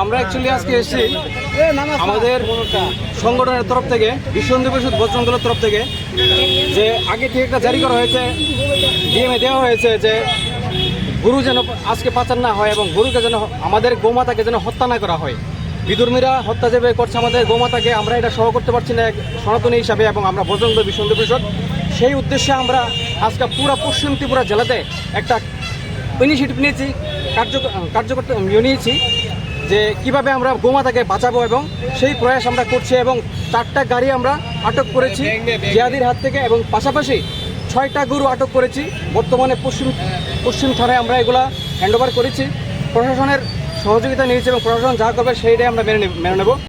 আমরা অ্যাকচুয়ালি আজকে এসেছি আমাদের সংগঠনের তরফ থেকে, বিশ্ব হিন্দু পরিষদ বজ্রঙ্গলের তরফ থেকে, যে আগে থেকে একটা জারি করা হয়েছে ডিএমএ দেওয়া হয়েছে যে গরু যেন আজকে পাচার না হয় এবং গরুকে যেন আমাদের গোমাতাকে যেন হত্যা না করা হয়। বিদুর্মীরা হত্যা যেভাবে করছে আমাদের গোমাতাকে, আমরা এটা সহ করতে পারছি না এক সনাতনী হিসাবে এবং আমরা বিশ্ব হিন্দু পরিষদ। সেই উদ্দেশ্যে আমরা আজকে পুরো পশ্চিম ত্রিপুরা জেলাতে একটা ইনিশিয়েটিভ নিয়েছি, কার্য, কার্যকর নিয়েছি যে কীভাবে আমরা গোমাতাকে বাঁচাবো এবং সেই প্রয়াস আমরা করছি এবং চারটা গাড়ি আমরা আটক করেছি জিয়াদির হাত থেকে এবং পাশাপাশি ছয়টা গরু আটক করেছি। বর্তমানে পশ্চিম পশ্চিম থানায় আমরা এগুলা হ্যান্ডওভার করেছি। প্রশাসনের সহযোগিতা নিয়েছি এবং প্রশাসন যা করবে সেইটাই আমরা মেনে মেনে নেব।